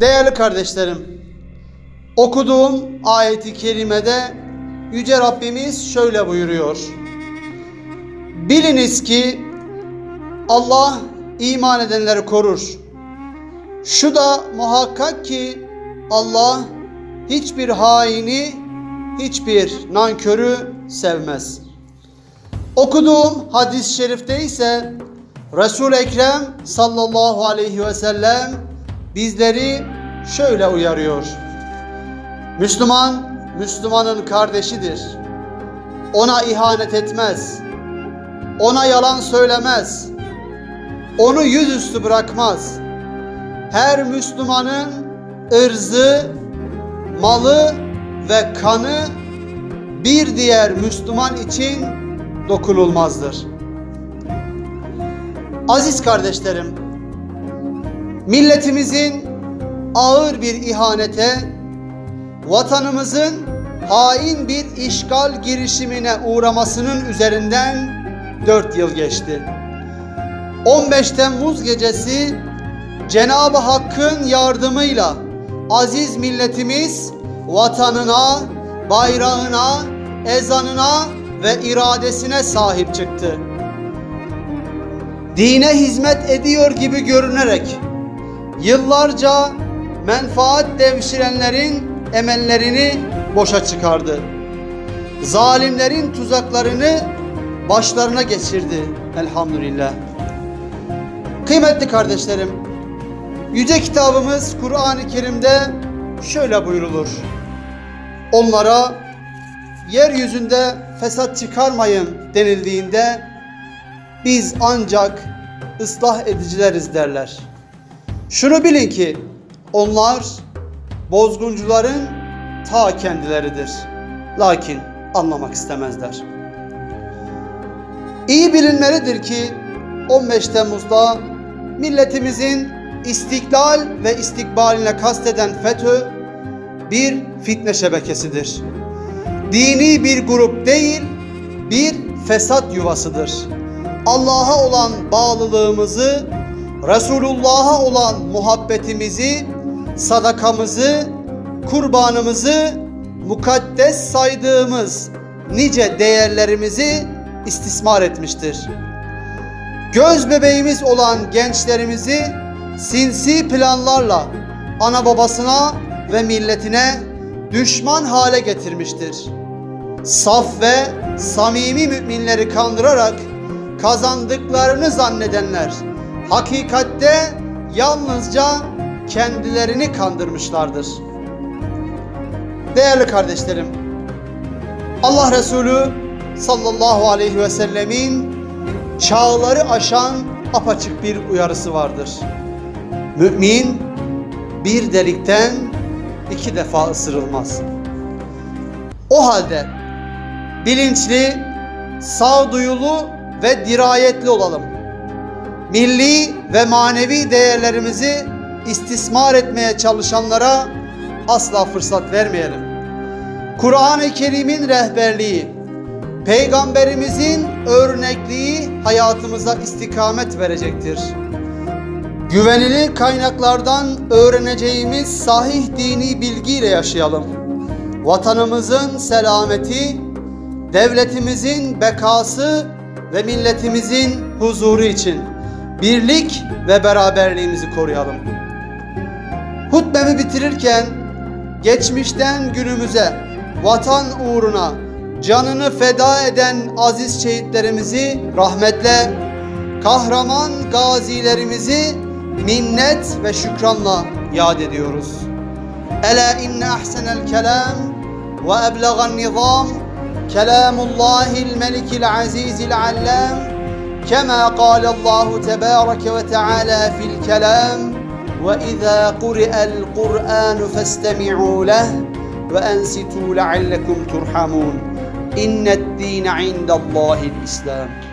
Değerli kardeşlerim, okuduğum ayeti kerimede Yüce Rabbimiz şöyle buyuruyor. Biliniz ki Allah iman edenleri korur. Şu da muhakkak ki Allah hiçbir haini, hiçbir nankörü sevmez. Okuduğum hadis-i şerifte ise Resul Ekrem sallallahu aleyhi ve sellem bizleri şöyle uyarıyor. Müslüman Müslümanın kardeşidir. Ona ihanet etmez. Ona yalan söylemez. Onu yüzüstü bırakmaz. Her Müslümanın ırzı, malı ve kanı bir diğer Müslüman için dokunulmazdır. Aziz kardeşlerim, milletimizin ağır bir ihanete, vatanımızın hain bir işgal girişimine uğramasının üzerinden 4 yıl geçti. 15 Temmuz gecesi Cenab-ı Hakk'ın yardımıyla aziz milletimiz vatanına, bayrağına, ezanına ve iradesine sahip çıktı. Dine hizmet ediyor gibi görünerek yıllarca menfaat devşirenlerin emellerini boşa çıkardı. Zalimlerin tuzaklarını başlarına geçirdi elhamdülillah. Kıymetli kardeşlerim, Yüce kitabımız Kur'an-ı Kerim'de şöyle buyrulur. Onlara yeryüzünde fesat çıkarmayın denildiğinde biz ancak ıslah edicileriz derler. Şunu bilin ki onlar bozguncuların ta kendileridir. Lakin anlamak istemezler. İyi bilinmelidir ki 15 Temmuz'da milletimizin istiklal ve istikbaline kasteden FETÖ bir fitne şebekesidir. Dini bir grup değil, bir fesat yuvasıdır. Allah'a olan bağlılığımızı, Resulullah'a olan muhabbetimizi, sadakamızı, kurbanımızı, mukaddes saydığımız nice değerlerimizi istismar etmiştir. Göz bebeğimiz olan gençlerimizi sinsi planlarla ana babasına ve milletine düşman hale getirmiştir. Saf ve samimi müminleri kandırarak kazandıklarını zannedenler hakikatte yalnızca kendilerini kandırmışlardır. Değerli kardeşlerim, Allah Resulü sallallahu aleyhi ve sellemin çağları aşan apaçık bir uyarısı vardır. Mümin bir delikten iki defa ısırılmaz. O halde bilinçli, sağduyulu ve dirayetli olalım. Milli ve manevi değerlerimizi istismar etmeye çalışanlara asla fırsat vermeyelim. Kur'an-ı Kerim'in rehberliği, Peygamberimizin örnekliği hayatımıza istikamet verecektir. Güvenilir kaynaklardan öğreneceğimiz sahih dini bilgiyle yaşayalım. Vatanımızın selameti, devletimizin bekası ve milletimizin huzuru için birlik ve beraberliğimizi koruyalım. Hutbemi bitirirken geçmişten günümüze vatan uğruna canını feda eden aziz şehitlerimizi rahmetle, kahraman gazilerimizi minnet ve şükranla yad ediyoruz. Ela inne ahsenel kelam ve eblegan nizam kelamullahil melikil azizil allam كما قال الله تبارك وتعالى في الكلام وإذا قرئ القرآن فاستمعوا له وأنصتوا لعلكم ترحمون. إن الدين عند الله الإسلام.